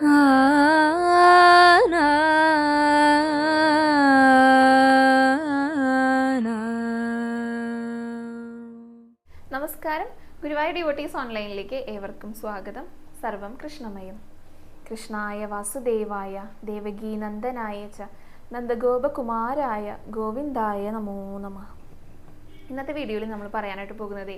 നമസ്കാരം. ഗുരുവായൂർ ഡിവോട്ടീസ് ഓൺലൈനിലേക്ക് ഏവർക്കും സ്വാഗതം. സർവം കൃഷ്ണമയം. കൃഷ്ണായ വാസുദേവായ ദേവകീ നന്ദനായ ച നന്ദഗോപകുമാരായ ഗോവിന്ദായ നമോ നമ. ഇന്നത്തെ വീഡിയോയിൽ നമ്മൾ പറയാനായിട്ട് പോകുന്നത്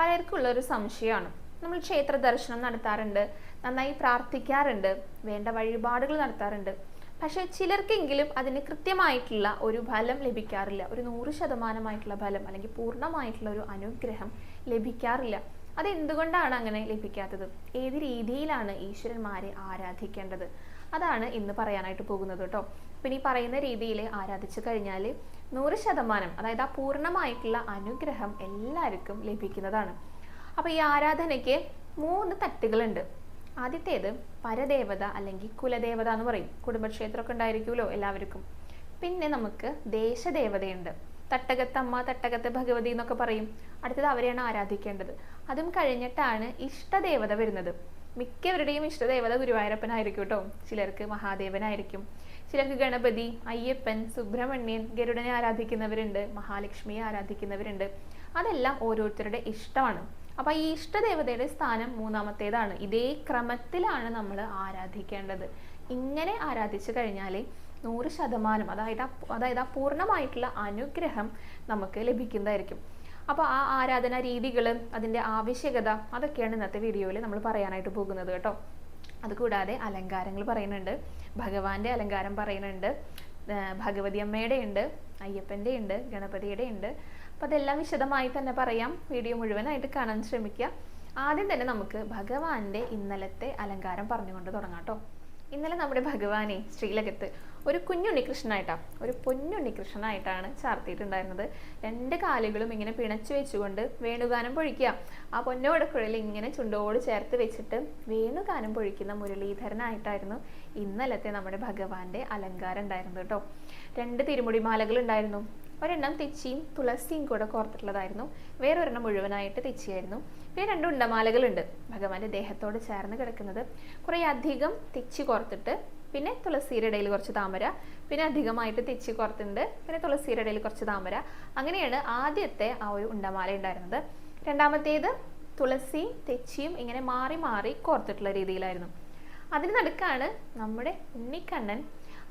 പലർക്കുള്ള ഒരു സംശയമാണ്. നമ്മൾ ക്ഷേത്ര ദർശനം നടത്താറുണ്ട്. നന്നായി പ്രാർത്ഥിക്കാറുണ്ട്. വേണ്ട വഴിപാടുകൾ നടത്താറുണ്ട്. പക്ഷെ ചിലർക്കെങ്കിലും അതിന് കൃത്യമായിട്ടുള്ള ഒരു ഫലം ലഭിക്കാറില്ല. ഒരു നൂറ് ശതമാനമായിട്ടുള്ള ഫലം അല്ലെങ്കിൽ പൂർണമായിട്ടുള്ള ഒരു അനുഗ്രഹം ലഭിക്കാറില്ല. അതെന്തുകൊണ്ടാണ് അങ്ങനെ ലഭിക്കാത്തത്? ഏത് രീതിയിലാണ് ഈശ്വരന്മാരെ ആരാധിക്കേണ്ടത്? അതാണ് ഇന്ന് പറയാനായിട്ട് പോകുന്നത് കേട്ടോ. പിന്നെ ഈ പറയുന്ന രീതിയിൽ ആരാധിച്ചു കഴിഞ്ഞാൽ നൂറ് ശതമാനം അതായത് ആ പൂർണമായിട്ടുള്ള അനുഗ്രഹം എല്ലാവർക്കും ലഭിക്കുന്നതാണ്. അപ്പോൾ ഈ ആരാധനയ്ക്ക് മൂന്ന് തട്ടുകളുണ്ട്. ആദ്യത്തേത് പരദേവത അല്ലെങ്കിൽ കുലദേവത എന്ന് പറയും. കുടുംബക്ഷേത്രമൊക്കെ ഉണ്ടായിരിക്കുമല്ലോ എല്ലാവർക്കും. പിന്നെ നമുക്ക് ദേശദേവതയുണ്ട്. തട്ടകത്തമ്മ തട്ടകത്ത് ഭഗവതി എന്നൊക്കെ പറയും. അടുത്തത് അവരെയാണ് ആരാധിക്കേണ്ടത്. അതും കഴിഞ്ഞിട്ടാണ് ഇഷ്ടദേവത വരുന്നത്. മിക്കവരുടെയും ഇഷ്ടദേവത ഗുരുവായൂരപ്പനായിരിക്കും കേട്ടോ. ചിലർക്ക് മഹാദേവനായിരിക്കും. ചിലർക്ക് ഗണപതി അയ്യപ്പൻ സുബ്രഹ്മണ്യൻ ഗരുഡനെ ആരാധിക്കുന്നവരുണ്ട്. മഹാലക്ഷ്മിയെ ആരാധിക്കുന്നവരുണ്ട്. അതെല്ലാം ഓരോരുത്തരുടെ ഇഷ്ടമാണ്. അപ്പൊ ഈ ഇഷ്ടദേവതയുടെ സ്ഥാനം മൂന്നാമത്തേതാണ്. ഇതേ ക്രമത്തിലാണ് നമ്മൾ ആരാധിക്കേണ്ടത്. ഇങ്ങനെ ആരാധിച്ചു കഴിഞ്ഞാൽ നൂറ് ശതമാനം അതായത് അതായത് ആ പൂർണമായിട്ടുള്ള അനുഗ്രഹം നമുക്ക് ലഭിക്കുന്നതായിരിക്കും. അപ്പോൾ ആ ആരാധന രീതികൾ അതിന്റെ ആവശ്യകത അതൊക്കെയാണ് ഇന്നത്തെ വീഡിയോയിൽ നമ്മൾ പറയാനായിട്ട് പോകുന്നത് കേട്ടോ. അതുകൂടാതെ അലങ്കാരങ്ങൾ പറയുന്നുണ്ട്. ഭഗവാന്റെ അലങ്കാരം പറയുന്നുണ്ട്. ഭഗവതി അമ്മയുടെ ഉണ്ട് അയ്യപ്പന്റെ ഉണ്ട് ഗണപതിയുടെ ഉണ്ട്. അപ്പോൾ അതെല്ലാം വിശദമായി തന്നെ പറയാം. വീഡിയോ മുഴുവനായിട്ട് കാണാൻ ശ്രമിക്കുക. ആദ്യം തന്നെ നമുക്ക് ഭഗവാന്റെ ഇന്നലത്തെ അലങ്കാരം പറഞ്ഞുകൊണ്ട് തുടങ്ങാം കേട്ടോ. ഇന്നലെ നമ്മുടെ ഭഗവാനെ ശ്രീലകത്ത് ഒരു കുഞ്ഞുണ്ണികൃഷ്ണനായിട്ടാണ് ഒരു പൊന്നുണ്ണികൃഷ്ണനായിട്ടാണ് ചാർത്തിയിട്ടുണ്ടായിരുന്നത്. രണ്ട് കാലുകളും ഇങ്ങനെ പിണച്ചു വെച്ചുകൊണ്ട് വേണുഗാനം പൊഴിക്കുക. ആ പൊന്നോടക്കുഴൽ ഇങ്ങനെ ചുണ്ടോട് ചേർത്ത് വെച്ചിട്ട് വേണുഗാനം പൊഴിക്കുന്ന മുരളീധരനായിട്ടായിരുന്നു ഇന്നലത്തെ നമ്മുടെ ഭഗവാന്റെ അലങ്കാരം ഉണ്ടായിരുന്നത് കേട്ടോ. രണ്ട് തിരുമുടിമാലകൾ ഉണ്ടായിരുന്നു ഒരെണ്ണം തെച്ചിയും തുളസിയും കൂടെ കോർത്തിട്ടുള്ളതായിരുന്നു. വേറൊരെണ്ണം മുഴുവനായിട്ട് തെച്ചിയായിരുന്നു. പിന്നെ രണ്ട് ഉണ്ടമാലകളുണ്ട്. ഭഗവാന്റെ ദേഹത്തോട് ചേർന്ന് കിടക്കുന്നത്. കുറേ അധികം തെച്ചി കോർത്തിട്ട് പിന്നെ തുളസിയുടെ ഇടയിൽ കുറച്ച് താമര പിന്നെ അധികമായിട്ട് തെച്ചി കോർത്തിട്ടുണ്ട് പിന്നെ തുളസിയുടെ ഇടയിൽ കുറച്ച് താമര. അങ്ങനെയാണ് ആദ്യത്തെ ആ ഒരു ഉണ്ടമാല ഉണ്ടായിരുന്നത്. രണ്ടാമത്തേത് തുളസിയും തെച്ചിയും ഇങ്ങനെ മാറി മാറി കോർത്തിട്ടുള്ള രീതിയിലായിരുന്നു. അതിന് നടുക്കാണ് നമ്മുടെ ഉണ്ണിക്കണ്ണൻ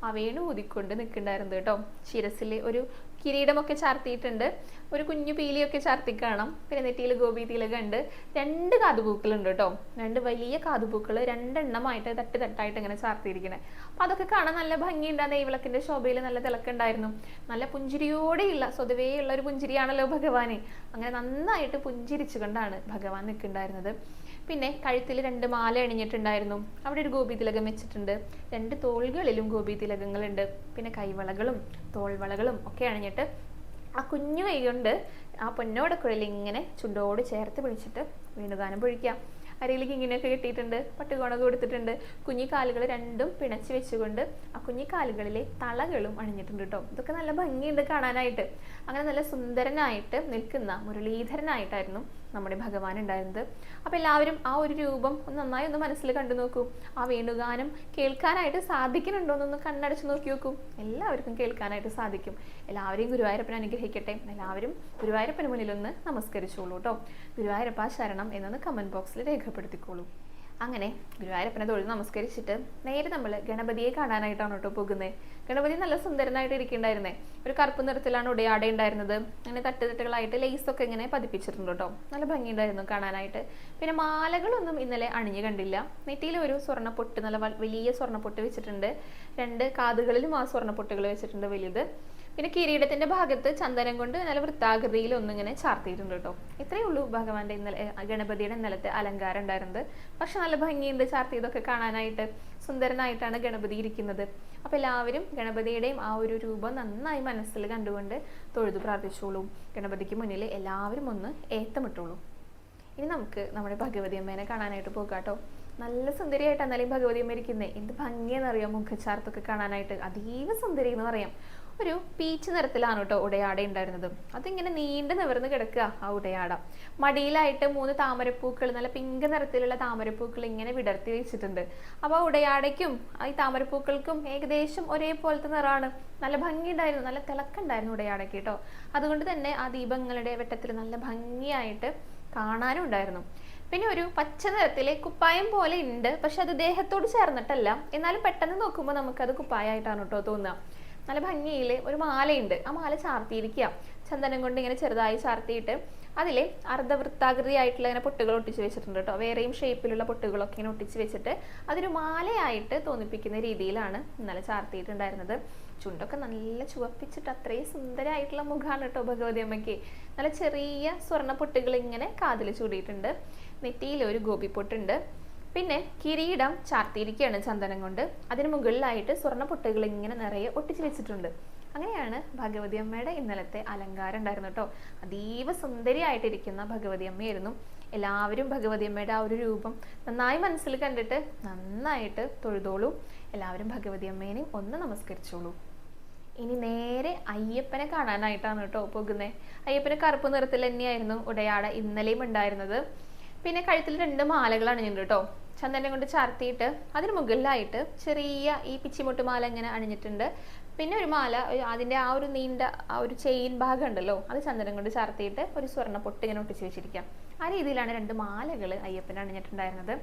ആ വേണു ഊതിക്കൊണ്ട് നിൽക്കുന്നുണ്ടായിരുന്നു കേട്ടോ. ശിരസിലെ ഒരു കിരീടമൊക്കെ ചാർത്തിയിട്ടുണ്ട്. ഒരു കുഞ്ഞു പീലിയൊക്കെ ചാർത്തി കാണാം. പിന്നെ നെറ്റിയിൽ ഗോപി തിലക ഉണ്ട്. രണ്ട് കാതുപൂക്കളുണ്ട് കേട്ടോ. രണ്ട് വലിയ കാതുപൂക്കൾ രണ്ടെണ്ണമായിട്ട് തട്ട് തട്ടായിട്ട് ഇങ്ങനെ ചാർത്തിയിരിക്കുന്നത് അപ്പൊ അതൊക്കെ കാണാൻ നല്ല ഭംഗിയുണ്ട്. ആ നെയ്വിളക്കിന്റെ ശോഭയിൽ നല്ല തിളക്കുണ്ടായിരുന്നു. നല്ല പുഞ്ചിരിയോടെയുള്ള സ്വതവേയുള്ള ഒരു പുഞ്ചിരിയാണല്ലോ ഭഗവാനെ. അങ്ങനെ നന്നായിട്ട് പുഞ്ചിരിച്ചുകൊണ്ടാണ് ഭഗവാൻ നിൽക്കുന്നുണ്ടായിരുന്നത്. പിന്നെ കഴുത്തിൽ രണ്ട് മാല അണിഞ്ഞിട്ടുണ്ടായിരുന്നു. അവിടെ ഒരു ഗോപി തിലകം വെച്ചിട്ടുണ്ട്. രണ്ട് തോളുകളിലും ഗോപി തിലകങ്ങളുണ്ട് പിന്നെ കൈവളകളും തോൾവളകളും ഒക്കെ അണിഞ്ഞിട്ട് ആ കുഞ്ഞു കൈ കൊണ്ട് ആ പൊന്നോടക്കുഴലിൽ ഇങ്ങനെ ചുണ്ടോട് ചേർത്ത് പിടിച്ചിട്ട് വീണുഗാനം പൊഴിക്കാം. അരയിലേക്ക് ഇങ്ങനെയൊക്കെ കെട്ടിയിട്ടുണ്ട്. പട്ടുകോണൊക്കെ കൊടുത്തിട്ടുണ്ട്. കുഞ്ഞിക്കാലുകൾ രണ്ടും പിണച്ച് വെച്ചുകൊണ്ട് ആ കുഞ്ഞിക്കാലുകളിലെ തളകളും അണിഞ്ഞിട്ടുണ്ട് കേട്ടോ ഇതൊക്കെ നല്ല ഭംഗിയുണ്ട് കാണാനായിട്ട്. അങ്ങനെ നല്ല സുന്ദരനായിട്ട് നിൽക്കുന്ന മുരളീധരനായിട്ടായിരുന്നു നമ്മുടെ ഭഗവാൻ ഉണ്ടായിരുന്നത്. അപ്പോൾ എല്ലാവരും ആ ഒരു രൂപം ഒന്ന് നന്നായി ഒന്ന് മനസ്സിൽ കണ്ടു നോക്കൂ. ആ വേണുഗാനം കേൾക്കാനായിട്ട് സാധിക്കുന്നുണ്ടോ എന്നൊന്ന് കണ്ണടച്ച് നോക്കി നോക്കൂ. എല്ലാവർക്കും കേൾക്കാനായിട്ട് സാധിക്കും. എല്ലാവരെയും ഗുരുവായൂരപ്പൻ അനുഗ്രഹിക്കട്ടെ. എല്ലാവരും ഗുരുവായൂരപ്പന് മുന്നിൽ ഒന്ന് നമസ്കരിച്ചോളൂ കേട്ടോ. ഗുരുവായൂരപ്പ ശരണം എന്നൊന്ന് കമന്റ് ബോക്സിൽ രേഖപ്പെടുത്തിക്കോളൂ. അങ്ങനെ ഗുരുവായൂരപ്പനെ തൊഴിൽ നമസ്കരിച്ചിട്ട് നേരെ നമ്മൾ ഗണപതിയെ കാണാനായിട്ടാണ് കേട്ടോ പോകുന്നത് ഗണപതി നല്ല സുന്ദരനായിട്ട് ഇരിക്കുന്നുണ്ടായിരുന്നേ ഒരു കറുപ്പ് നിറത്തിലാണ് ഉടയാട ഉണ്ടായിരുന്നത്. അങ്ങനെ തട്ടുതട്ടുകളായിട്ട് ലേസൊക്കെ ഇങ്ങനെ പതിപ്പിച്ചിട്ടുണ്ട് കേട്ടോ. നല്ല ഭംഗിയുണ്ടായിരുന്നു കാണാനായിട്ട്. പിന്നെ മാലകളൊന്നും ഇന്നലെ അണിഞ്ഞു കണ്ടില്ല. നെറ്റിയിൽ ഒരു സ്വർണപ്പൊട്ട് നല്ല വലിയ സ്വർണപ്പൊട്ട് വെച്ചിട്ടുണ്ട്. രണ്ട് കാതുകളിലും ആ സ്വർണപ്പൊട്ടുകൾ വെച്ചിട്ടുണ്ട് വലുത്. പിന്നെ കിരീടത്തിന്റെ ഭാഗത്ത് ചന്ദനം കൊണ്ട് നല്ല വൃത്താകൃതിയിൽ ഒന്നിങ്ങനെ ചാർത്തിയിട്ടുണ്ട് കേട്ടോ. ഇത്രയേ ഉള്ളൂ ഭഗവാന്റെ ഇന്നലെ ഗണപതിയുടെ ഇന്നലത്തെ അലങ്കാരം ഉണ്ടായിരുന്നത്. പക്ഷെ നല്ല ഭംഗിയുണ്ട് ചാർത്തിയതൊക്കെ കാണാനായിട്ട്. സുന്ദരനായിട്ടാണ് ഗണപതി ഇരിക്കുന്നത്. അപ്പൊ എല്ലാവരും ഗണപതിയുടെയും ആ ഒരു രൂപം നന്നായി മനസ്സിൽ കണ്ടുകൊണ്ട് തൊഴുതു പ്രാർത്ഥിച്ചോളൂ. ഗണപതിക്ക് മുന്നിൽ എല്ലാവരും ഒന്ന് ഏത്തമിട്ടോളൂ. ഇനി നമുക്ക് നമ്മുടെ ഭഗവതി അമ്മേനെ കാണാനായിട്ട് പോകാം കേട്ടോ. നല്ല സുന്ദരിയായിട്ടാണ് എന്നാലും ഭഗവതി അമ്മ ഇരിക്കുന്നത് എന്ത് ഭംഗിയെന്നറിയാം മുഖച്ചാർത്തൊക്കെ കാണാനായിട്ട്. അതീവ സുന്ദരി എന്ന് പറയാം. ഒരു പീച്ച് നിറത്തിലാണ് കേട്ടോ ഉടയാട ഉണ്ടായിരുന്നത്. അതിങ്ങനെ നീണ്ടു നിവർന്ന് കിടക്കുക ആ ഉടയാട. മടിയിലായിട്ട് മൂന്ന് താമരപ്പൂക്കൾ നല്ല പിങ്ക് നിറത്തിലുള്ള താമരപ്പൂക്കൾ ഇങ്ങനെ വിടർത്തി വെച്ചിട്ടുണ്ട്. അപ്പോൾ ഉടയാടയ്ക്കും ഈ താമരപ്പൂക്കൾക്കും ഏകദേശം ഒരേപോലത്തെ നിറമാണ്. നല്ല ഭംഗിയുണ്ടായിരുന്നു നല്ല തിളക്കുണ്ടായിരുന്നു ഉടയാടയ്ക്ക് കേട്ടോ. അതുകൊണ്ട് തന്നെ ആ ദീപങ്ങളുടെ വെട്ടത്തിൽ നല്ല ഭംഗിയായിട്ട് കാണാനും ഉണ്ടായിരുന്നു. പിന്നെ ഒരു പച്ച നിറത്തിലെ കുപ്പായം പോലെ ഉണ്ട് പക്ഷെ അത് ദേഹത്തോട് ചേർന്നിട്ടല്ല. എന്നാലും പെട്ടെന്ന് നോക്കുമ്പോൾ നമുക്കത് കുപ്പായമായിട്ടാണ് കേട്ടോ തോന്നുക. നല്ല ഭംഗിയിൽ ഒരു മാലയുണ്ട്. ആ മാല ചാർത്തിയിരിക്കുക. ചന്ദനം കൊണ്ട് ഇങ്ങനെ ചെറുതായി ചാർത്തിയിട്ട് അതിൽ അർദ്ധവൃത്താകൃതിയായിട്ടുള്ള ഇങ്ങനെ പൊട്ടുകൾ ഒട്ടിച്ച് വെച്ചിട്ടുണ്ട് കേട്ടോ. വേറെയും ഷേപ്പിലുള്ള പൊട്ടുകളൊക്കെ ഇങ്ങനെ ഒട്ടിച്ച് വെച്ചിട്ട് അതൊരു മാലയായിട്ട് തോന്നിപ്പിക്കുന്ന രീതിയിലാണ് ഇന്നലെ ചാർത്തിയിട്ടുണ്ടായിരുന്നത്. ചുണ്ടൊക്കെ നല്ല ചുവപ്പിച്ചിട്ട് അത്രയും സുന്ദരമായിട്ടുള്ള മുഖമാണ് കേട്ടോ ഭഗവതി അമ്മയ്ക്ക്. നല്ല ചെറിയ സ്വർണ പൊട്ടുകൾ ഇങ്ങനെ കാതിൽ ചൂടിയിട്ടുണ്ട്. നെറ്റിയിൽ ഒരു ഗോപിപ്പൊട്ടുണ്ട്. പിന്നെ കിരീടം ചാർത്തിയിരിക്കുകയാണ് ചന്ദനം കൊണ്ട്. അതിന് മുകളിലായിട്ട് സ്വർണ പൊട്ടുകൾ ഇങ്ങനെ നിറയെ ഒട്ടിച്ചു വെച്ചിട്ടുണ്ട്. അങ്ങനെയാണ് ഭഗവതി അമ്മയുടെ ഇന്നലത്തെ അലങ്കാരം ഉണ്ടായിരുന്നു കേട്ടോ. അതീവ സുന്ദരിയായിട്ടിരിക്കുന്ന ഭഗവതി അമ്മയായിരുന്നു. എല്ലാവരും ഭഗവതി അമ്മയുടെ ആ ഒരു രൂപം നന്നായി മനസ്സിൽ കണ്ടിട്ട് നന്നായിട്ട് തൊഴുതോളൂ. എല്ലാവരും ഭഗവതി അമ്മേനെയും ഒന്ന് നമസ്കരിച്ചോളൂ. ഇനി നേരെ അയ്യപ്പനെ കാണാനായിട്ടാണ് കേട്ടോ പോകുന്നത് അയ്യപ്പനെ കറുപ്പ് നിറത്തിൽ തന്നെയായിരുന്നു ഉടയാട ഇന്നലെയും ഉണ്ടായിരുന്നത്. പിന്നെ കഴുത്തിൽ രണ്ട് മാലകളാണ് ഞാൻ കേട്ടോ. ചന്ദനം കൊണ്ട് ചാർത്തിയിട്ട് അതിന് മുകളിലായിട്ട് ചെറിയ ഈ പിച്ചിമുട്ട് മാല ഇങ്ങനെ അണിഞ്ഞിട്ടുണ്ട്. പിന്നെ ഒരു മാല അതിന്റെ ആ ഒരു നീണ്ട ആ ഒരു ചെയിൻ ഭാഗം ഉണ്ടല്ലോ അത് ചന്ദനം കൊണ്ട് ചാർത്തിയിട്ട് ഒരു സ്വർണ പൊട്ട് ഇങ്ങനെ ഒട്ടിച്ച് വെച്ചിരിക്കാം. ആ രീതിയിലാണ് രണ്ട് മാലകൾ അയ്യപ്പൻ അണിഞ്ഞിട്ടുണ്ടായിരുന്നത്.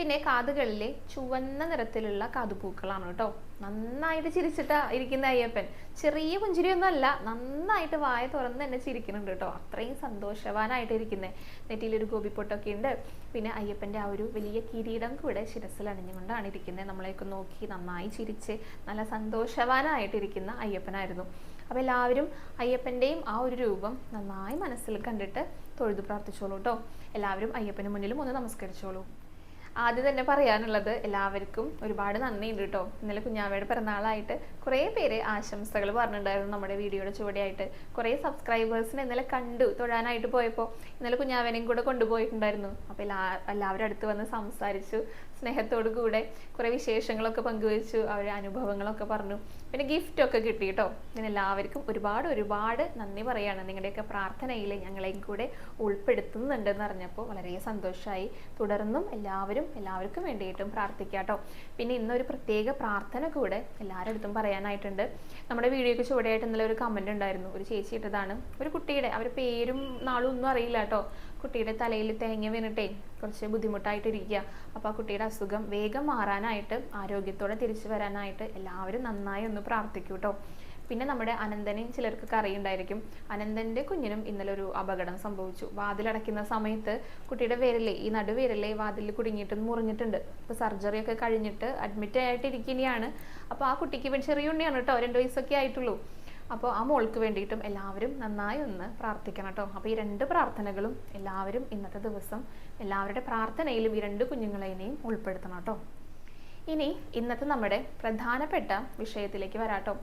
പിന്നെ കാതുകളിലെ ചുവന്ന നിറത്തിലുള്ള കാതുപൂക്കളാണ് കേട്ടോ. നന്നായിട്ട് ചിരിച്ചിട്ടാ ഇരിക്കുന്ന അയ്യപ്പൻ. ചെറിയ പുഞ്ചിരിയൊന്നുമല്ല നന്നായിട്ട് വായ തുറന്ന് തന്നെ ചിരിക്കുന്നുണ്ട് കേട്ടോ. അത്രയും സന്തോഷവാനായിട്ട് ഇരിക്കുന്നത് നെറ്റിയിലൊരു ഗോപിപ്പൊട്ടൊക്കെ ഉണ്ട്. പിന്നെ അയ്യപ്പന്റെ ആ ഒരു വലിയ കിരീടം കൂടെ ശിരസിൽ അണിഞ്ഞുകൊണ്ടാണ് ഇരിക്കുന്നത് നമ്മളെയൊക്കെ നോക്കി നന്നായി ചിരിച്ച് നല്ല സന്തോഷവാനായിട്ടിരിക്കുന്ന അയ്യപ്പനായിരുന്നു. അപ്പോൾ എല്ലാവരും അയ്യപ്പന്റെയും ആ ഒരു രൂപം നന്നായി മനസ്സിൽ കണ്ടിട്ട് തൊഴുതു പ്രാർത്ഥിച്ചോളൂ കേട്ടോ. എല്ലാവരും അയ്യപ്പന് മുന്നിലും ഒന്ന് നമസ്കരിച്ചോളൂ. ആദ്യം തന്നെ പറയാനുള്ളത് എല്ലാവർക്കും ഒരുപാട് നന്ദിയുണ്ട് കേട്ടോ. ഇന്നലെ കുഞ്ഞാവയുടെ പിറന്നാളായിട്ട് കുറേ പേര് ആശംസകൾ പറഞ്ഞിട്ടുണ്ടായിരുന്നു നമ്മുടെ വീഡിയോയുടെ ചുവടെയായിട്ട്. കുറേ സബ്സ്ക്രൈബേഴ്സിനെ ഇന്നലെ കണ്ടു തൊഴാനായിട്ട് പോയപ്പോൾ ഇന്നലെ കുഞ്ഞാവനെയും കൂടെ കൊണ്ടുപോയിട്ടുണ്ടായിരുന്നു. അപ്പോൾ എല്ലാ എല്ലാവരും അടുത്ത് വന്ന് സംസാരിച്ചു സ്നേഹത്തോടു കൂടെ കുറേ വിശേഷങ്ങളൊക്കെ പങ്കുവച്ചു അവരുടെ അനുഭവങ്ങളൊക്കെ പറഞ്ഞു. പിന്നെ ഗിഫ്റ്റ് ഒക്കെ കിട്ടി കേട്ടോ ഞാൻ എല്ലാവർക്കും ഒരുപാട് ഒരുപാട് നന്ദി പറയാണ്. നിങ്ങളുടെയൊക്കെ പ്രാർത്ഥനയിൽ ഞങ്ങളെയും കൂടെ ഉൾപ്പെടുത്തുന്നുണ്ടെന്ന് അറിഞ്ഞപ്പോൾ വളരെ സന്തോഷമായി തുടർന്നും എല്ലാവരും എല്ലാവർക്കും വേണ്ടിയിട്ടും പ്രാർത്ഥിക്കാം കേട്ടോ പിന്നെ ഇന്നൊരു പ്രത്യേക പ്രാർത്ഥന കൂടെ എല്ലാവരുടെ അടുത്തും പറയാനായിട്ടുണ്ട്. നമ്മുടെ വീഡിയോയ്ക്ക് ചുവടെയായിട്ട് ഇന്നലെ ഒരു കമന്റ് ഉണ്ടായിരുന്നു. ഒരു ചേച്ചി ഇട്ടതാണ്. ഒരു കുട്ടിയുടെ അവരുടെ പേരും നാളും ഒന്നും അറിയില്ല കേട്ടോ. കുട്ടിയുടെ തലയിൽ തേങ്ങ വീണിട്ടേ കുറച്ച് ബുദ്ധിമുട്ടായിട്ടിരിക്കുക അപ്പോൾ ആ കുട്ടിയുടെ അസുഖം വേഗം മാറാനായിട്ട് ആരോഗ്യത്തോടെ തിരിച്ചു വരാനായിട്ട് എല്ലാവരും നന്നായി ഒന്ന് പ്രാർത്ഥിക്കൂ കേട്ടോ. പിന്നെ നമ്മുടെ അനന്തനെയും ചിലർക്കൊക്കെ അറിയുണ്ടായിരിക്കും അനന്തന്റെ കുഞ്ഞിനും ഇന്നലെ ഒരു അപകടം സംഭവിച്ചു. വാതിലടയ്ക്കുന്ന സമയത്ത് കുട്ടിയുടെ വിരലേ ഈ നടുവിരലേ വാതിലിൽ കുടുങ്ങിയിട്ട് മുറിഞ്ഞിട്ടുണ്ട്. ഇപ്പോൾ സർജറി ഒക്കെ കഴിഞ്ഞിട്ട് അഡ്മിറ്റ് ആയിട്ടിരിക്കുകയാണ് അപ്പോൾ ആ കുട്ടിക്ക് ചെറിയ ഉണ്ണിയാണ് കേട്ടോ രണ്ട് വയസ്സൊക്കെ ആയിട്ടുള്ളൂ. അപ്പോൾ ആ മോൾക്ക് വേണ്ടിയിട്ടും എല്ലാവരും നന്നായി ഒന്ന് പ്രാർത്ഥിക്കണം കേട്ടോ. അപ്പോൾ ഈ രണ്ട് പ്രാർത്ഥനകളും എല്ലാവരും ഇന്നത്തെ ദിവസം എല്ലാവരുടെ പ്രാർത്ഥനയിലും ഈ രണ്ട് കുഞ്ഞുങ്ങളെയും ഉൾപ്പെടുത്തണം കേട്ടോ. ഇനി ഇന്നത്തെ നമ്മുടെ പ്രധാനപ്പെട്ട വിഷയത്തിലേക്ക് വരാട്ടോ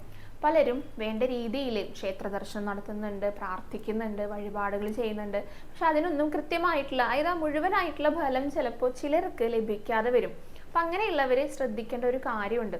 പലരും വേണ്ട രീതിയിൽ ക്ഷേത്ര ദർശനം നടത്തുന്നുണ്ട് പ്രാർത്ഥിക്കുന്നുണ്ട് വഴിപാടുകൾ ചെയ്യുന്നുണ്ട്. പക്ഷെ അതിനൊന്നും കൃത്യമായിട്ടുള്ള അതായത് ആ മുഴുവനായിട്ടുള്ള ഫലം ചിലപ്പോൾ ചിലർക്ക് ലഭിക്കാതെ വരും. അപ്പം അങ്ങനെയുള്ളവർ ശ്രദ്ധിക്കേണ്ട ഒരു കാര്യമുണ്ട്.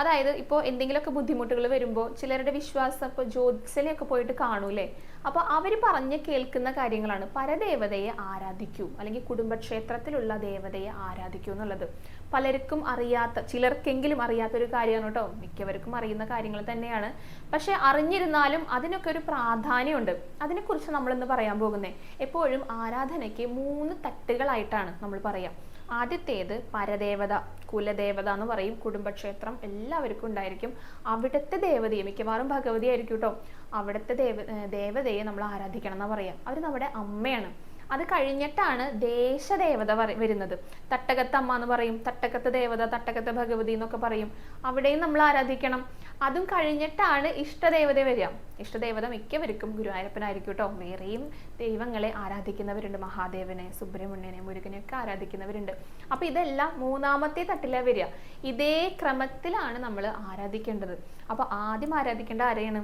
അതായത് ഇപ്പോൾ എന്തെങ്കിലുമൊക്കെ ബുദ്ധിമുട്ടുകൾ വരുമ്പോൾ ചിലരുടെ വിശ്വാസം ഇപ്പോൾ ജ്യോത്സ്യനെയൊക്കെ പോയിട്ട് കാണൂലേ അപ്പോൾ അവർ പറഞ്ഞ് കേൾക്കുന്ന കാര്യങ്ങളാണ്. പരദേവതയെ ആരാധിക്കൂ. അല്ലെങ്കിൽ കുടുംബക്ഷേത്രത്തിലുള്ള ദേവതയെ ആരാധിക്കൂ എന്നുള്ളത്. പലർക്കും അറിയാത്ത ചിലർക്കെങ്കിലും അറിയാത്തൊരു കാര്യമാണ് കേട്ടോ. മിക്കവർക്കും അറിയുന്ന കാര്യങ്ങൾ തന്നെയാണ്. പക്ഷെ അറിഞ്ഞിരുന്നാലും അതിനൊക്കെ ഒരു പ്രാധാന്യമുണ്ട്. അതിനെക്കുറിച്ച് നമ്മൾ ഇന്ന് പറയാൻ പോകുന്നത് എപ്പോഴും ആരാധനയ്ക്ക് മൂന്ന് തട്ടുകളായിട്ടാണ് നമ്മൾ പറയാം. ആദ്യത്തേത് പരദേവത കുലദേവത എന്ന് പറയും. കുടുംബക്ഷേത്രം എല്ലാവർക്കും ഉണ്ടായിരിക്കും. അവിടുത്തെ ദേവതയെ മിക്കവാറും ഭഗവതി ആയിരിക്കും കേട്ടോ. അവിടുത്തെ ദേവ ദേവതയെ നമ്മൾ ആരാധിക്കണം എന്നാ പറയാം. അവർ നമ്മുടെ അമ്മയാണ്. അത് കഴിഞ്ഞിട്ടാണ് ദേശദേവത വരുന്നത്. തട്ടകത്തമ്മ എന്ന് പറയും തട്ടകത്ത് ദേവത തട്ടകത്ത് ഭഗവതി എന്നൊക്കെ പറയും. അവിടെയും നമ്മൾ ആരാധിക്കണം. അതും കഴിഞ്ഞിട്ടാണ് ഇഷ്ടദേവത വരിക. ഇഷ്ടദേവത മിക്കവർക്കും ഗുരുവായൂരപ്പനായിരിക്കും കേട്ടോ. വേറെയും ദൈവങ്ങളെ ആരാധിക്കുന്നവരുണ്ട്. മഹാദേവനെ സുബ്രഹ്മണ്യനെ മുരുകനെ ഒക്കെ ആരാധിക്കുന്നവരുണ്ട്. അപ്പൊ ഇതെല്ലാം മൂന്നാമത്തെ തട്ടിലാ വരിക. ഇതേ ക്രമത്തിലാണ് നമ്മൾ ആരാധിക്കേണ്ടത്. അപ്പൊ ആദ്യം ആരാധിക്കേണ്ട ആരെയാണ്?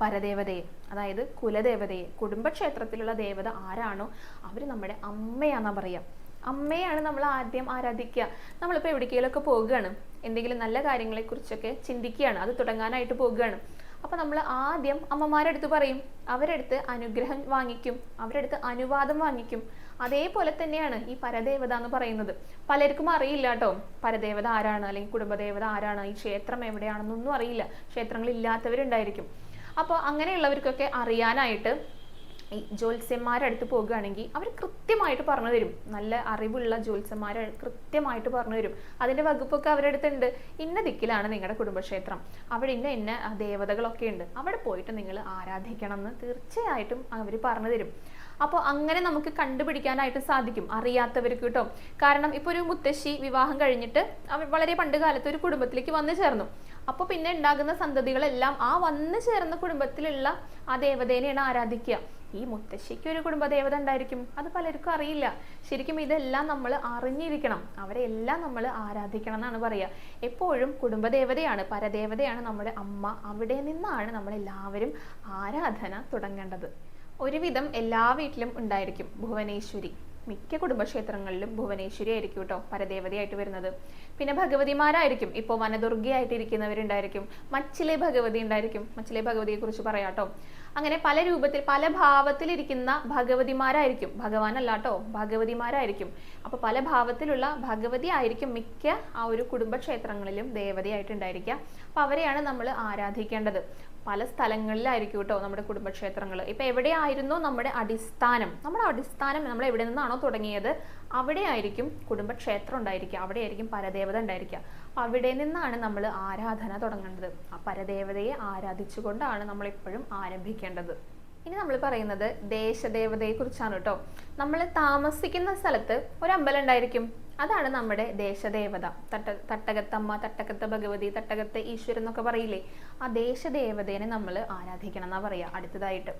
പരദേവതയെ അതായത് കുലദേവതയെ കുടുംബക്ഷേത്രത്തിലുള്ള ദേവത ആരാണോ അവർ നമ്മുടെ അമ്മയാണെന്നാണ് പറയാ. അമ്മയാണ് നമ്മൾ ആദ്യം ആരാധിക്കുക നമ്മളിപ്പോൾ എവിടേക്കെങ്കിലുമൊക്കെ പോകുകയാണ് എന്തെങ്കിലും നല്ല കാര്യങ്ങളെക്കുറിച്ചൊക്കെ ചിന്തിക്കുകയാണ് അത് തുടങ്ങാനായിട്ട് പോകുകയാണ് അപ്പം നമ്മൾ ആദ്യം അമ്മമാരുടെ അടുത്ത് പറയും അവരടുത്ത് അനുഗ്രഹം വാങ്ങിക്കും അവരടുത്ത് അനുവാദം വാങ്ങിക്കും. അതേപോലെ തന്നെയാണ് ഈ പരദേവത എന്ന് പറയുന്നത്. പലർക്കും അറിയില്ല കേട്ടോ പരദേവത ആരാണ് അല്ലെങ്കിൽ കുടുംബദേവത ആരാണ് ഈ ക്ഷേത്രം എവിടെയാണെന്നൊന്നും അറിയില്ല. ക്ഷേത്രങ്ങൾ ഇല്ലാത്തവരുണ്ടായിരിക്കും അപ്പോൾ അങ്ങനെയുള്ളവർക്കൊക്കെ അറിയാനായിട്ട് ഈ ജ്യോത്സ്യന്മാരുടെ അടുത്ത് പോകുകയാണെങ്കിൽ അവർ കൃത്യമായിട്ട് പറഞ്ഞു തരും. നല്ല അറിവുള്ള ജ്യോത്സ്യന്മാർ കൃത്യമായിട്ട് പറഞ്ഞു തരും. അതിന്റെ വകുപ്പൊക്കെ അവരുടെ അടുത്തുണ്ട് ഇന്ന ദിക്കിലാണ് നിങ്ങളുടെ കുടുംബക്ഷേത്രം. അവിടെ ഇന്ന ഇന്ന ദേവതകളൊക്കെ ഉണ്ട്. അവിടെ പോയിട്ട് നിങ്ങൾ ആരാധിക്കണം എന്ന് തീർച്ചയായിട്ടും അവർ പറഞ്ഞു തരും. അപ്പോൾ അങ്ങനെ നമുക്ക് കണ്ടുപിടിക്കാനായിട്ട് സാധിക്കും. അറിയാത്തവർക്ക് കേട്ടോ. കാരണം ഇപ്പോൾ ഒരു മുത്തശ്ശി വിവാഹം കഴിഞ്ഞിട്ട് വളരെ പണ്ട് കാലത്ത് ഒരു കുടുംബത്തിലേക്ക് വന്നു ചേർന്നു. അപ്പോൾ പിന്നെ ഉണ്ടാകുന്ന സന്തതികളെല്ലാം ആ വന്നു ചേർന്ന കുടുംബത്തിലുള്ള ആ ദേവതേനെയാണ് ആരാധിക്കുക. ഈ മുത്തശ്ശിക്ക് ഒരു കുടുംബദേവത ഉണ്ടായിരിക്കും. അത് പലർക്കും അറിയില്ല. ശരിക്കും ഇതെല്ലാം നമ്മൾ അറിഞ്ഞിരിക്കണം. അവരെ എല്ലാം നമ്മൾ ആരാധിക്കണം എന്നാണ് പറയുക എപ്പോഴും കുടുംബദേവതയാണ് പരദേവതയാണ് നമ്മുടെ അമ്മ. അവിടെ നിന്നാണ് നമ്മളെല്ലാവരും ആരാധന തുടങ്ങേണ്ടത്. ഒരുവിധം എല്ലാ വീട്ടിലും ഉണ്ടായിരിക്കും ഭുവനേശ്വരി. മിക്ക കുടുംബക്ഷേത്രങ്ങളിലും ഭുവനേശ്വരി ആയിരിക്കും കേട്ടോ പരദേവതയായിട്ട് വരുന്നത്. പിന്നെ ഭഗവതിമാരായിരിക്കും. ഇപ്പോൾ വനദുർഗയായിട്ട് ഇരിക്കുന്നവരുണ്ടായിരിക്കും മച്ചിലെ ഭഗവതി ഉണ്ടായിരിക്കും. മച്ചിലെ ഭഗവതിയെ കുറിച്ച് പറയാട്ടോ അങ്ങനെ പല രൂപത്തിൽ പല ഭാവത്തിലിരിക്കുന്ന ഭഗവതിമാരായിരിക്കും. ഭഗവാൻ അല്ലാട്ടോ ഭഗവതിമാരായിരിക്കും. അപ്പൊ പല ഭാവത്തിലുള്ള ഭഗവതി ആയിരിക്കും മിക്ക ആ ഒരു കുടുംബക്ഷേത്രങ്ങളിലും ദേവതയായിട്ടുണ്ടായിരിക്കുക. അപ്പൊ അവരെയാണ് നമ്മൾ ആരാധിക്കേണ്ടത്. പല സ്ഥലങ്ങളിലായിരിക്കും കേട്ടോ നമ്മുടെ കുടുംബക്ഷേത്രങ്ങൾ ഇപ്പൊ എവിടെയായിരുന്നു നമ്മുടെ അടിസ്ഥാനം? നമ്മുടെ അടിസ്ഥാനം നമ്മൾ എവിടെ നിന്നാണോ തുടങ്ങിയത്? അവിടെ ആയിരിക്കും കുടുംബക്ഷേത്രം ഉണ്ടായിരിക്കുക. അവിടെ ആയിരിക്കും പരദേവത ഉണ്ടായിരിക്കുക. അപ്പം അവിടെ നിന്നാണ് നമ്മൾ ആരാധന തുടങ്ങേണ്ടത്. ആ പരദേവതയെ ആരാധിച്ചുകൊണ്ടാണ് നമ്മൾ എപ്പോഴും ആരംഭിക്കേണ്ടത്. ഇനി നമ്മൾ പറയുന്നത് ദേശദേവതയെ കുറിച്ചാണ് കേട്ടോ. നമ്മൾ താമസിക്കുന്ന സ്ഥലത്ത് ഒരു അമ്പലം ഉണ്ടായിരിക്കും അതാണ് നമ്മുടെ ദേശദേവത. തട്ട തട്ടകത്തമ്മ തട്ടകത്ത ഭഗവതി തട്ടകത്തെ ഈശ്വരൻ എന്നൊക്കെ പറയില്ലേ? ആ ദേശദേവതേനെ നമ്മൾ ആരാധിക്കണം എന്നാ പറയാ അടുത്തതായിട്ട്.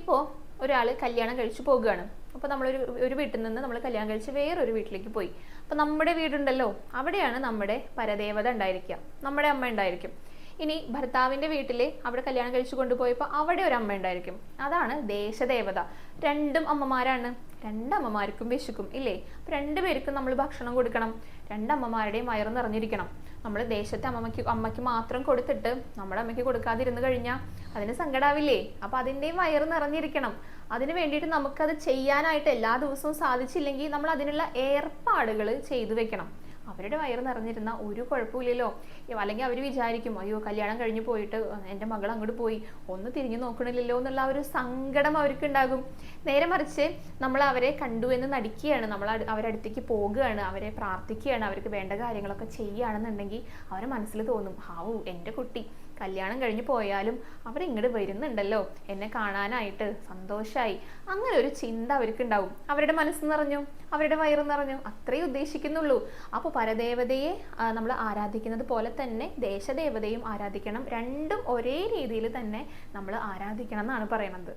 ഇപ്പോൾ ഒരാൾ കല്യാണം കഴിച്ചു പോകുകയാണ് അപ്പോൾ നമ്മളൊരു ഒരു വീട്ടിൽ നിന്ന് നമ്മൾ കല്യാണം കഴിച്ച് വേറൊരു വീട്ടിലേക്ക് പോയി. അപ്പോൾ നമ്മുടെ വീടുണ്ടല്ലോ അവിടെയാണ് നമ്മുടെ പരദേവത ഉണ്ടായിരിക്കുക. നമ്മുടെ അമ്മ ഉണ്ടായിരിക്കും. ഇനി ഭർത്താവിന്റെ വീട്ടിൽ അവിടെ കല്യാണം കഴിച്ചു കൊണ്ടുപോയപ്പോൾ അവിടെ ഒരു അമ്മ ഉണ്ടായിരിക്കും. അതാണ് ദേശദേവത. രണ്ടും അമ്മമാരാണ്. രണ്ടമ്മമാർക്കും വിശക്കും ഇല്ലേ? അപ്പൊ രണ്ടുപേർക്കും നമ്മൾ ഭക്ഷണം കൊടുക്കണം. രണ്ടമ്മമാരുടെയും വയറ് നിറഞ്ഞിരിക്കണം. നമ്മൾ ദേശത്തെ അമ്മയ്ക്ക് അമ്മയ്ക്ക് മാത്രം കൊടുത്തിട്ട് നമ്മുടെ അമ്മയ്ക്ക് കൊടുക്കാതിരുന്ന് കഴിഞ്ഞാൽ അതിന് സങ്കടാവില്ലേ? അപ്പൊ അതിന്റെയും വയറ് നിറഞ്ഞിരിക്കണം. അതിന് വേണ്ടിയിട്ട് നമുക്കത് ചെയ്യാനായിട്ട് എല്ലാ ദിവസവും സാധിച്ചില്ലെങ്കിൽ നമ്മൾ അതിനുള്ള ഏർപ്പാടുകൾ ചെയ്തു വെക്കണം. അവരുടെ വയറ് നിറഞ്ഞിരുന്ന ഒരു കുഴപ്പമില്ലല്ലോ. അല്ലെങ്കിൽ അവർ വിചാരിക്കും അയ്യോ കല്യാണം കഴിഞ്ഞു പോയിട്ട് എന്റെ മകൾ അങ്ങോട്ട് പോയി. ഒന്ന് തിരിഞ്ഞു നോക്കണില്ലല്ലോ എന്നുള്ള ഒരു സങ്കടം അവർക്ക് ഉണ്ടാകും നേരെ മറിച്ച് നമ്മൾ അവരെ കണ്ടു എന്ന് നടിക്കുകയാണ്. നമ്മൾ അവരടുത്തേക്ക് പോകുകയാണ്. അവരെ പ്രാർത്ഥിക്കുകയാണ്. അവർക്ക് വേണ്ട കാര്യങ്ങളൊക്കെ ചെയ്യുകയാണെന്നുണ്ടെങ്കിൽ അവരെ മനസ്സിൽ തോന്നും ഹാവു എന്റെ കുട്ടി. കല്യാണം കഴിഞ്ഞ് പോയാലും അവർ ഇങ്ങോട്ട് വരുന്നുണ്ടല്ലോ. എന്നെ കാണാനായിട്ട് സന്തോഷമായി അങ്ങനെ ഒരു ചിന്ത അവർക്ക് ഉണ്ടാവും അവരുടെ മനസ്സ് നിറഞ്ഞു. അവരുടെ വയറ് നിറഞ്ഞു. അത്രയും ഉദ്ദേശിക്കുന്നുള്ളൂ. അപ്പോൾ പരദേവതയെ നമ്മൾ ആരാധിക്കുന്നത് പോലെ തന്നെ ദേശദേവതയും ആരാധിക്കണം. രണ്ടും ഒരേ രീതിയിൽ തന്നെ നമ്മൾ ആരാധിക്കണം എന്നാണ് പറയുന്നത്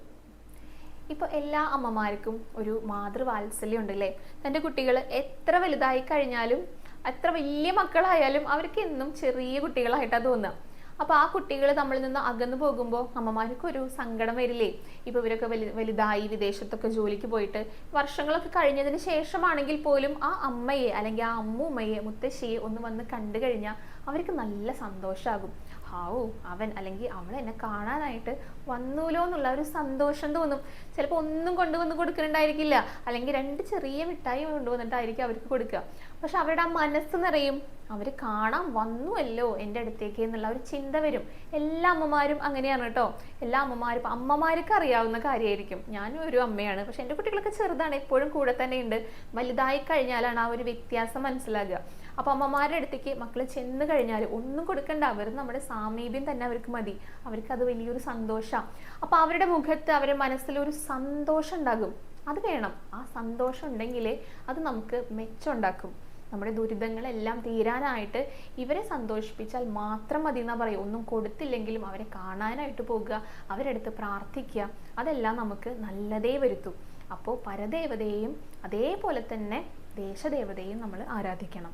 ഇപ്പോൾ എല്ലാ അമ്മമാർക്കും ഒരു മാതൃവാത്സല്യം ഉണ്ടല്ലേ തന്റെ കുട്ടികൾ എത്ര വലുതായി കഴിഞ്ഞാലും എത്ര വലിയ മക്കളായാലും അവർക്ക് എന്നും ചെറിയ കുട്ടികളായിട്ടാണ് തോന്നുക. അപ്പോൾ ആ കുട്ടികൾ നമ്മളിൽ നിന്ന് അകന്നു പോകുമ്പോൾ അമ്മമാർക്ക് ഒരു സങ്കടം വരില്ലേ? ഇപ്പോൾ ഇവരൊക്കെ വലു വലുതായി വിദേശത്തൊക്കെ ജോലിക്ക് പോയിട്ട് വർഷങ്ങളൊക്കെ കഴിഞ്ഞതിന് ശേഷമാണെങ്കിൽ പോലും ആ അമ്മയെ അല്ലെങ്കിൽ ആ അമ്മൂമ്മയെ മുത്തശ്ശിയെ ഒന്ന് വന്ന് കണ്ടു കഴിഞ്ഞാൽ അവർക്ക് നല്ല സന്തോഷമാകും ഹാവു അവൻ അല്ലെങ്കിൽ അവൾ എന്നെ കാണാനായിട്ട് വന്നൂലോ എന്നുള്ള ഒരു സന്തോഷം തോന്നും. ചിലപ്പോൾ ഒന്നും കൊണ്ടുവന്ന് കൊടുക്കുന്നുണ്ടായിരിക്കില്ല അല്ലെങ്കിൽ രണ്ട് ചെറിയ മിഠായി കൊണ്ടുവന്നിട്ടായിരിക്കും അവർക്ക് കൊടുക്കുക. പക്ഷെ അവരുടെ ആ മനസ്സ് നിറയും. അവർ കാണാൻ വന്നുവല്ലോ എന്റെ അടുത്തേക്ക് എന്നുള്ള ഒരു ചിന്ത വരും. എല്ലാ അമ്മമാരും അങ്ങനെയാണ് കേട്ടോ. എല്ലാ അമ്മമാരും അമ്മമാർക്ക് അറിയാവുന്ന കാര്യമായിരിക്കും. ഞാനും ഒരു അമ്മയാണ്. പക്ഷെ എന്റെ കുട്ടികളൊക്കെ ചെറുതാണ്. എപ്പോഴും കൂടെ തന്നെ ഉണ്ട്. വലുതായി കഴിഞ്ഞാലാണ് ആ ഒരു വ്യത്യാസം മനസ്സിലാകുക. അപ്പൊ അമ്മമാരുടെ അടുത്തേക്ക് മക്കൾ ചെന്ന് കഴിഞ്ഞാൽ ഒന്നും കൊടുക്കണ്ട. അവർ നമ്മുടെ സാമീപ്യം തന്നെ അവർക്ക് മതി. അവർക്ക് അത് വലിയൊരു സന്തോഷം. അപ്പൊ അവരുടെ മുഖത്ത് അവരുടെ മനസ്സിൽ ഒരു സന്തോഷം ഉണ്ടാകും. അത് വേണം. ആ സന്തോഷം ഉണ്ടെങ്കിലേ അത് നമുക്ക് മെച്ചമുണ്ടാക്കും. നമ്മുടെ ദുരിതങ്ങളെല്ലാം തീരാനായിട്ട് ഇവരെ സന്തോഷിപ്പിച്ചാൽ മാത്രം മതി എന്നാ പറയും ഒന്നും കൊടുത്തില്ലെങ്കിലും അവരെ കാണാനായിട്ട് പോകുക അവരെടുത്ത് പ്രാർത്ഥിക്കുക അതെല്ലാം നമുക്ക് നല്ലതേ വരുത്തും. അപ്പോൾ പരദേവതയെയും അതേപോലെ തന്നെ ദേശദേവതയെയും നമ്മൾ ആരാധിക്കണം.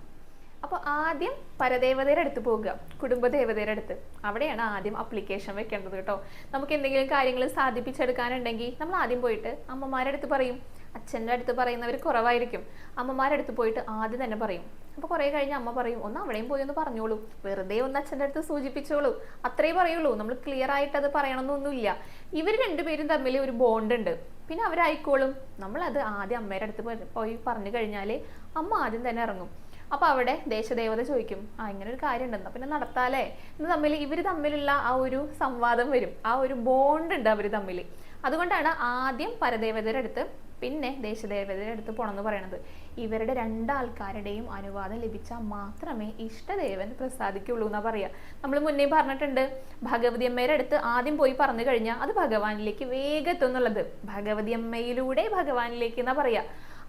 അപ്പോൾ ആദ്യം പരദേവതയുടെ അടുത്ത് പോകുക കുടുംബദേവതയുടെ അടുത്ത്. അവിടെയാണ് ആദ്യം അപ്ലിക്കേഷൻ വെക്കേണ്ടത് കേട്ടോ. നമുക്ക് എന്തെങ്കിലും കാര്യങ്ങൾ സാധിപ്പിച്ചെടുക്കാനുണ്ടെങ്കിൽ നമ്മൾ ആദ്യം പോയിട്ട് അമ്മമാരുടെ അടുത്ത് പറയും. അച്ഛന്റെ അടുത്ത് പറയുന്നവർ കുറവായിരിക്കും. അമ്മമാരുടെ അടുത്ത് പോയിട്ട് ആദ്യം തന്നെ പറയും. അപ്പോൾ കുറേ കഴിഞ്ഞ് അമ്മ പറയും ഒന്ന് അവിടെയും പോയി ഒന്ന് പറഞ്ഞോളൂ. വെറുതെ ഒന്ന് അച്ഛന്റെ അടുത്ത് സൂചിപ്പിച്ചോളൂ. അത്രേ പറയുള്ളൂ. നമ്മൾ ക്ലിയർ ആയിട്ട് അത് പറയണമെന്നൊന്നുമില്ല ഇവർ രണ്ടുപേരും തമ്മിൽ ഒരു ബോണ്ട് ഉണ്ട്. പിന്നെ അവരായിക്കോളും. നമ്മളത് ആദ്യം അമ്മയുടെ അടുത്ത് പോയി- പറഞ്ഞു കഴിഞ്ഞാൽ അമ്മ ആദ്യം തന്നെ ഇറങ്ങും. അപ്പൊ അവിടെ ദേശദേവത ചോദിക്കും ആ ഇങ്ങനെ ഒരു കാര്യം ഉണ്ടെന്നോ പിന്നെ നടത്താലേ ഇന്ന് തമ്മിൽ ഇവർ തമ്മിലുള്ള ആ ഒരു സംവാദം വരും. ആ ഒരു ബോണ്ട് ഉണ്ട് അവർ തമ്മിൽ. അതുകൊണ്ടാണ് ആദ്യം പരദേവതയുടെ അടുത്ത് പിന്നെ ദേശദേവതയുടെ അടുത്ത് പോണെന്ന് പറയണത്. ഇവരുടെ രണ്ടാൾക്കാരുടെയും അനുവാദം ലഭിച്ചാൽ മാത്രമേ ഇഷ്ടദേവൻ പ്രസാദിക്കുള്ളൂ എന്നാ പറയാ. നമ്മൾ മുന്നേ പറഞ്ഞിട്ടുണ്ട് ഭഗവതി അമ്മയുടെ അടുത്ത് ആദ്യം പോയി പറഞ്ഞു കഴിഞ്ഞാൽ അത് ഭഗവാനിലേക്ക് വേഗത്തുന്നുള്ളത് ഭഗവതി അമ്മയിലൂടെ ഭഗവാനിലേക്ക് എന്നാ പറയാ?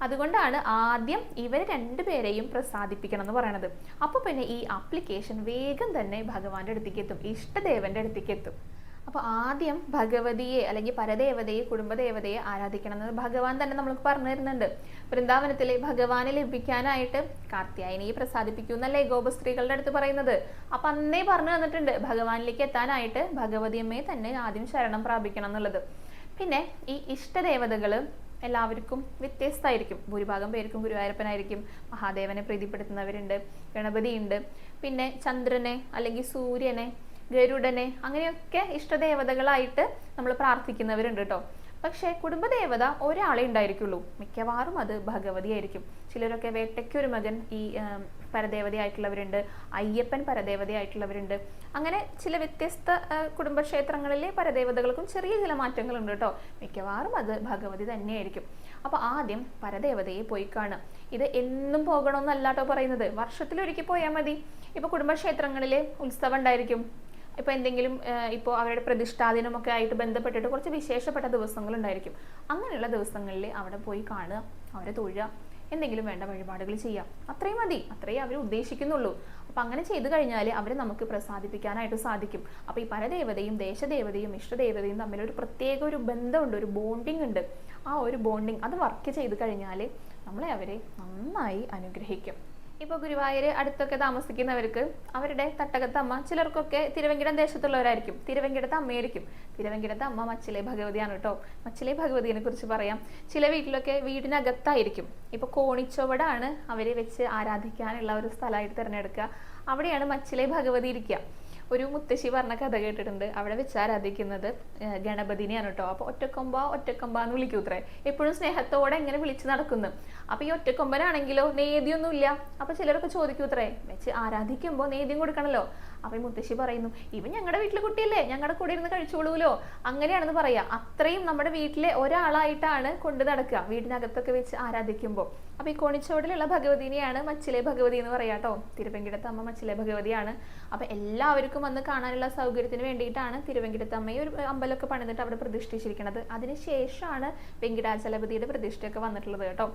അതുകൊണ്ടാണ് ആദ്യം ഇവർ രണ്ടുപേരെയും പ്രസാദിപ്പിക്കണം എന്ന് പറയണത്. അപ്പോൾ പിന്നെ ഈ ആപ്ലിക്കേഷൻ വേഗം തന്നെ ഭഗവാന്റെ അടുത്തേക്ക് എത്തും ഇഷ്ടദേവന്റെ അടുത്തേക്ക് എത്തും. അപ്പോൾ ആദ്യം ഭഗവതിയെ അല്ലെങ്കിൽ പരദേവതയെ കുടുംബദേവതയെ ആരാധിക്കണം എന്ന് ഭഗവാൻ തന്നെ നമ്മൾക്ക് പറഞ്ഞു തരുന്നുണ്ട്. വൃന്ദാവനത്തിലെ ഭഗവാനെ ലഭിക്കാനായിട്ട് കാർത്യായനിയെ പ്രസാദിപ്പിക്കൂ എന്നല്ലേ ഗോപസ്ത്രീകളുടെ അടുത്ത് പറയുന്നത്. അപ്പൊ അന്നേ പറഞ്ഞു തന്നിട്ടുണ്ട് ഭഗവാനിലേക്ക് എത്താനായിട്ട് ഭഗവതിയമ്മയെ തന്നെ ആദ്യം ശരണം പ്രാപിക്കണം എന്നുള്ളത്. പിന്നെ ഈ ഇഷ്ടദേവതകൾ എല്ലാവർക്കും വ്യത്യസ്തമായിരിക്കും. ഭൂരിഭാഗം പേർക്കും ഗുരുവായൂരപ്പനായിരിക്കും. മഹാദേവനെ പ്രീതിപ്പെടുത്തുന്നവരുണ്ട്. ഗണപതിയുണ്ട്. പിന്നെ ചന്ദ്രനെ അല്ലെങ്കിൽ സൂര്യനെ ഗരുഡനെ അങ്ങനെയൊക്കെ ഇഷ്ടദേവതകളായിട്ട് നമ്മൾ പ്രാർത്ഥിക്കുന്നവരുണ്ട് കേട്ടോ. പക്ഷേ കുടുംബദേവത ഒരാളെ ഉണ്ടായിരിക്കുള്ളൂ. മിക്കവാറും അത് ഭഗവതി ആയിരിക്കും ചിലരൊക്കെ വേട്ടയ്ക്കൊരു മകൻ ഈ പരദേവതയായിട്ടുള്ളവരുണ്ട് അയ്യപ്പൻ പരദേവതയായിട്ടുള്ളവരുണ്ട്. അങ്ങനെ ചില വ്യത്യസ്ത കുടുംബക്ഷേത്രങ്ങളിലെ പരദേവതകൾക്കും ചെറിയ ചില മാറ്റങ്ങളുണ്ട് കേട്ടോ. മിക്കവാറും അത് ഭഗവതി തന്നെയായിരിക്കും. അപ്പൊ ആദ്യം പരദേവതയെ പോയി കാണുക. ഇത് എന്നും പോകണമെന്നല്ല കേട്ടോ പറയുന്നത്. വർഷത്തിലൊരിക്കൽ പോയാൽ മതി. ഇപ്പൊ കുടുംബക്ഷേത്രങ്ങളിൽ ഉത്സവം ഉണ്ടായിരിക്കും. ഇപ്പൊ എന്തെങ്കിലും ഇപ്പോൾ അവരുടെ പ്രതിഷ്ഠാദിനമൊക്കെ ആയിട്ട് ബന്ധപ്പെട്ടിട്ട് കുറച്ച് വിശേഷപ്പെട്ട ദിവസങ്ങൾ ഉണ്ടായിരിക്കും അങ്ങനെയുള്ള ദിവസങ്ങളിൽ അവിടെ പോയി കാണുക അവരെ തൊഴുക. എന്തെങ്കിലും വേണ്ട വഴിപാടുകൾ ചെയ്യാം. അത്രയും മതി. അത്രയും അവർ ഉദ്ദേശിക്കുന്നുള്ളൂ. അപ്പം അങ്ങനെ ചെയ്തു കഴിഞ്ഞാൽ അവരെ നമുക്ക് പ്രസാദിപ്പിക്കാനായിട്ട് സാധിക്കും. അപ്പോൾ ഈ പരദേവതയും ദേശദേവതയും ഇഷ്ടദേവതയും തമ്മിൽ ഒരു പ്രത്യേക ഒരു ബന്ധമുണ്ട് ഒരു ബോണ്ടിങ് ഉണ്ട്. ആ ഒരു ബോണ്ടിങ് അത് വർക്ക് ചെയ്ത് കഴിഞ്ഞാൽ നമ്മളെ അവരെ നന്നായി അനുഗ്രഹിക്കും. ഇപ്പൊ ഗുരുവായൂര് അടുത്തൊക്കെ താമസിക്കുന്നവർക്ക് അവരുടെ തട്ടകത്ത് അമ്മ ചിലർക്കൊക്കെ തിരുവങ്കിടം ദേശത്തുള്ളവരായിരിക്കും. തിരുവങ്കിടത്ത് അമ്മയായിരിക്കും. തിരുവങ്കിടത്ത് അമ്മ മച്ചിലെ ഭഗവതിയാണ് കേട്ടോ മച്ചിലെ ഭഗവതിയെ കുറിച്ച് പറയാം. ചില വീട്ടിലൊക്കെ വീടിനകത്തായിരിക്കും. ഇപ്പൊ കോണിച്ചോവടാണ് അവരെ വെച്ച് ആരാധിക്കാനുള്ള ഒരു സ്ഥലമായിട്ട് തിരഞ്ഞെടുക്കുക. അവിടെയാണ് മച്ചിലെ ഭഗവതി ഇരിക്കുക. ഒരു മുത്തശ്ശി പറഞ്ഞ കഥ കേട്ടിട്ടുണ്ട്. അവിടെ വെച്ച് ആരാധിക്കുന്നത് ഗണപതിനെയാണ് കേട്ടോ അപ്പൊ ഒറ്റക്കൊമ്പ ഒറ്റക്കൊമ്പ എന്ന് വിളിക്കൂത്രേ എപ്പോഴും സ്നേഹത്തോടെ ഇങ്ങനെ വിളിച്ചു നടക്കുന്നു. അപ്പൊ ഈ ഒറ്റക്കൊമ്പനാണെങ്കിലോ ഇല്ല അപ്പൊ ചിലരൊക്കെ ചോദിക്കൂത്രേ വെച്ച് ആരാധിക്കുമ്പോ നേദ്യം കൊടുക്കണല്ലോ? അപ്പൊ ഈ മുത്തശ്ശി പറയുന്നു ഇവ ഞങ്ങളുടെ വീട്ടിലെ കുട്ടിയല്ലേ? ഞങ്ങളുടെ കൂടെ ഇരുന്ന് കഴിച്ചോളൂലോ? അങ്ങനെയാണെന്ന് പറയാ. അത്രയും നമ്മുടെ വീട്ടിലെ ഒരാളായിട്ടാണ് കൊണ്ടു നടക്കുക വീടിനകത്തൊക്കെ വെച്ച് ആരാധിക്കുമ്പോൾ അപ്പൊ ഈ കോണിച്ചോടിലുള്ള ഭഗവതിനെയാണ് മച്ചിലെ ഭഗവതി എന്ന് പറയാട്ടോ കേട്ടോ അമ്മ മച്ചിലെ ഭഗവതിയാണ്. അപ്പൊ എല്ലാവർക്കും വന്ന് കാണാനുള്ള സൗകര്യത്തിന് വേണ്ടിയിട്ടാണ് തിരുവെങ്കിടത്തമ്മയെ ഒരു അമ്പലമൊക്കെ പണിതിട്ട് അവിടെ പ്രതിഷ്ഠിച്ചിരിക്കുന്നത് അതിനുശേഷമാണ് വെങ്കിടാചലപതിയുടെ പ്രതിഷ്ഠയൊക്കെ വന്നിട്ടുള്ളത് കേട്ടോ.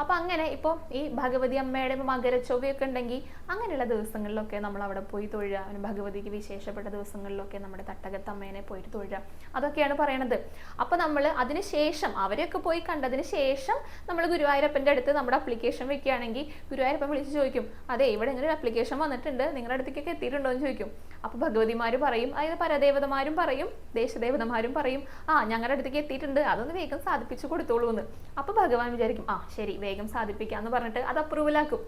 അപ്പൊ അങ്ങനെ ഇപ്പോൾ ഈ ഭഗവതി അമ്മയുടെ മകരച്ചൊവ്വയൊക്കെ ഉണ്ടെങ്കിൽ അങ്ങനെയുള്ള ദിവസങ്ങളിലൊക്കെ നമ്മൾ അവിടെ പോയി തൊഴുക. ഭഗവതിക്ക് വിശേഷപ്പെട്ട ദിവസങ്ങളിലൊക്കെ നമ്മുടെ തട്ടകത്തമ്മേനെ പോയിട്ട് തൊഴുക. അതൊക്കെയാണ് പറയണത്. അപ്പൊ നമ്മൾ അതിനുശേഷം അവരെയൊക്കെ പോയി കണ്ടതിന് ശേഷം നമ്മൾ ഗുരുവായൂരപ്പന്റെ അടുത്ത് നമ്മുടെ അപ്ലിക്കേഷൻ വെക്കുകയാണെങ്കിൽ ഗുരുവായൂരപ്പൻ വിളിച്ച് ചോദിക്കും അതെ ഇവിടെ ഇങ്ങനെ ഒരു അപ്ലിക്കേഷൻ വന്നിട്ടുണ്ട് നിങ്ങളുടെ അടുത്തേക്കൊക്കെ എത്തിയിട്ടുണ്ടോ? എന്ന് ചോദിക്കും. അപ്പോൾ ഭഗവതിമാർ പറയും അതായത് പരദേവതമാരും പറയും ദേശദേവതമാരും പറയും ആ ഞങ്ങളുടെ അടുത്തേക്ക് എത്തിയിട്ടുണ്ട് അതൊന്ന് വേഗം സാധിപ്പിച്ചു കൊടുത്തോളൂ എന്ന് അപ്പൊ ഭഗവാൻ വിചാരിക്കും ആ ശരി വേഗം സാധിപ്പിക്കാന്ന് പറഞ്ഞിട്ട് അത് അപ്രൂവലാക്കും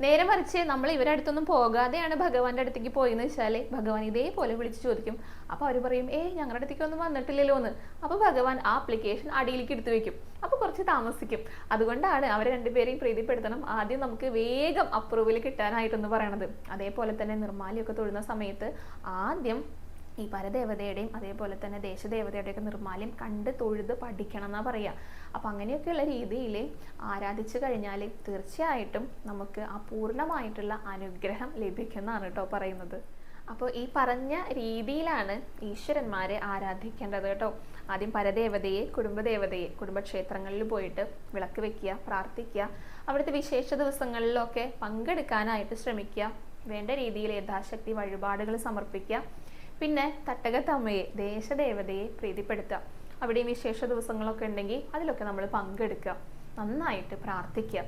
നേരെ മറിച്ച് നമ്മൾ ഇവരുടെ അടുത്തൊന്നും പോകാതെയാണ് ഭഗവാന്റെ അടുത്തേക്ക് പോയെന്ന് വെച്ചാൽ ഭഗവാൻ ഇതേപോലെ വിളിച്ചു ചോദിക്കും. അപ്പൊ അവർ പറയും ഏ ഞങ്ങളുടെ അടുത്തേക്ക് ഒന്നും വന്നിട്ടില്ലല്ലോ എന്ന് അപ്പൊ ഭഗവാൻ ആ അപ്ലിക്കേഷൻ അടിയിലേക്ക് എടുത്തു വെക്കും. അപ്പൊ കുറച്ച് താമസിക്കും. അതുകൊണ്ടാണ് അവർ രണ്ടുപേരെയും പ്രീതിപ്പെടുത്തണം. ആദ്യം നമുക്ക് വേഗം അപ്രൂവൽ കിട്ടാനായിട്ടെന്ന് പറയണത്. അതേപോലെ തന്നെ നിർമ്മാലിയൊക്കെ തൊഴുന്ന സമയത്ത് ആദ്യം ഈ പരദേവതയുടെയും അതേപോലെ തന്നെ ദേശദേവതയുടെയൊക്കെ നിർമ്മാല്യം കണ്ട് തൊഴുത് പഠിക്കണം എന്നാ പറയുക അപ്പം അങ്ങനെയൊക്കെയുള്ള രീതിയിൽ ആരാധിച്ചു കഴിഞ്ഞാൽ തീർച്ചയായിട്ടും നമുക്ക് ആ പൂർണമായിട്ടുള്ള അനുഗ്രഹം ലഭിക്കുന്നതാണ് കേട്ടോ പറയുന്നത്. അപ്പോൾ ഈ പറഞ്ഞ രീതിയിലാണ് ഈശ്വരന്മാരെ ആരാധിക്കേണ്ടത് കേട്ടോ. ആദ്യം പരദേവതയെ കുടുംബദേവതയെ കുടുംബക്ഷേത്രങ്ങളിൽ പോയിട്ട് വിളക്ക് വെക്കുക പ്രാർത്ഥിക്കുക അവിടുത്തെ വിശേഷ ദിവസങ്ങളിലൊക്കെ പങ്കെടുക്കാനായിട്ട് ശ്രമിക്കുക വേണ്ട രീതിയിൽ യഥാശക്തി വഴിപാടുകൾ സമർപ്പിക്കുക പിന്നെ തട്ടകത്തമ്മയെ ദേശദേവതയെ പ്രീതിപ്പെടുത്തുക. അവിടെയും വിശേഷ ദിവസങ്ങളൊക്കെ ഉണ്ടെങ്കിൽ അതിലൊക്കെ നമ്മൾ പങ്കെടുക്കുക. നന്നായിട്ട് പ്രാർത്ഥിക്കുക.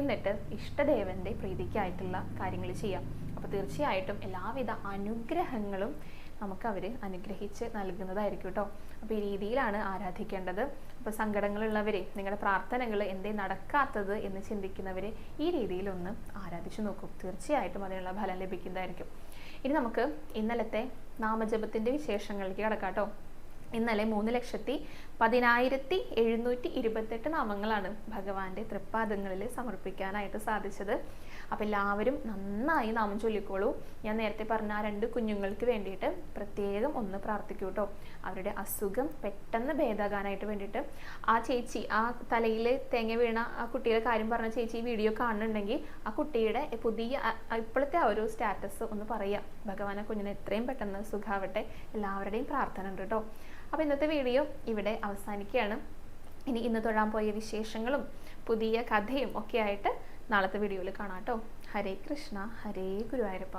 എന്നിട്ട് ഇഷ്ടദേവന്റെ പ്രീതിക്കായിട്ടുള്ള കാര്യങ്ങൾ ചെയ്യാം അപ്പോൾ തീർച്ചയായിട്ടും എല്ലാവിധ അനുഗ്രഹങ്ങളും നമുക്ക് അവർ അനുഗ്രഹിച്ച് നൽകുന്നതായിരിക്കും കേട്ടോ അപ്പോൾ ഈ രീതിയിലാണ് ആരാധിക്കേണ്ടത്. അപ്പോൾ സങ്കടങ്ങളുള്ളവരെ നിങ്ങളുടെ പ്രാർത്ഥനകൾ എന്തേ നടക്കാത്തത് എന്ന് ചിന്തിക്കുന്നവരെ ഈ രീതിയിലൊന്ന് ആരാധിച്ചു നോക്കും. തീർച്ചയായിട്ടും അതിനുള്ള ഫലം ലഭിക്കുന്നതായിരിക്കും. ഇനി നമുക്ക് ഇന്നലത്തെ നാമജപത്തിന്റെ വിശേഷങ്ങളിലേക്ക് കിടക്കാം കേട്ടോ. ഇന്നലെ മൂന്ന് ലക്ഷത്തി പതിനായിരത്തി എഴുന്നൂറ്റി ഇരുപത്തെട്ട് നാമങ്ങളാണ് ഭഗവാന്റെ തൃപ്പാദങ്ങളിൽ സമർപ്പിക്കാനായിട്ട് സാധിച്ചത്. അപ്പം എല്ലാവരും നന്നായി നാമം ചൊല്ലിക്കോളൂ. ഞാൻ നേരത്തെ പറഞ്ഞ ആ രണ്ട് കുഞ്ഞുങ്ങൾക്ക് വേണ്ടിയിട്ട് പ്രത്യേകം ഒന്ന് പ്രാർത്ഥിക്കൂ കേട്ടോ അവരുടെ അസുഖം പെട്ടെന്ന് ഭേദാകാനായിട്ട് വേണ്ടിയിട്ട്. ആ ചേച്ചി ആ തലയിൽ തേങ്ങ വീണ ആ കുട്ടിയുടെ കാര്യം പറഞ്ഞ ചേച്ചി വീഡിയോ കാണുന്നുണ്ടെങ്കിൽ ആ കുട്ടിയുടെ പുതിയ ഇപ്പോഴത്തെ ആ ഒരു സ്റ്റാറ്റസ് ഒന്ന് പറയുക. ഭഗവാനെ കുഞ്ഞിനെ എത്രയും പെട്ടെന്ന് സുഖാവട്ടെ. എല്ലാവരുടെയും പ്രാർത്ഥന ഉണ്ട് കേട്ടോ അപ്പോൾ ഇന്നത്തെ വീഡിയോ ഇവിടെ അവസാനിക്കുകയാണ്. ഇനി ഇന്ന് തൊഴാൻ പോയ വിശേഷങ്ങളും പുതിയ കഥയും ഒക്കെ ആയിട്ട് നാളത്തെ വീഡിയോയിൽ കാണാം കേട്ടോ. ഹരേ കൃഷ്ണ ഹരേ ഗുരുവായൂരപ്പ.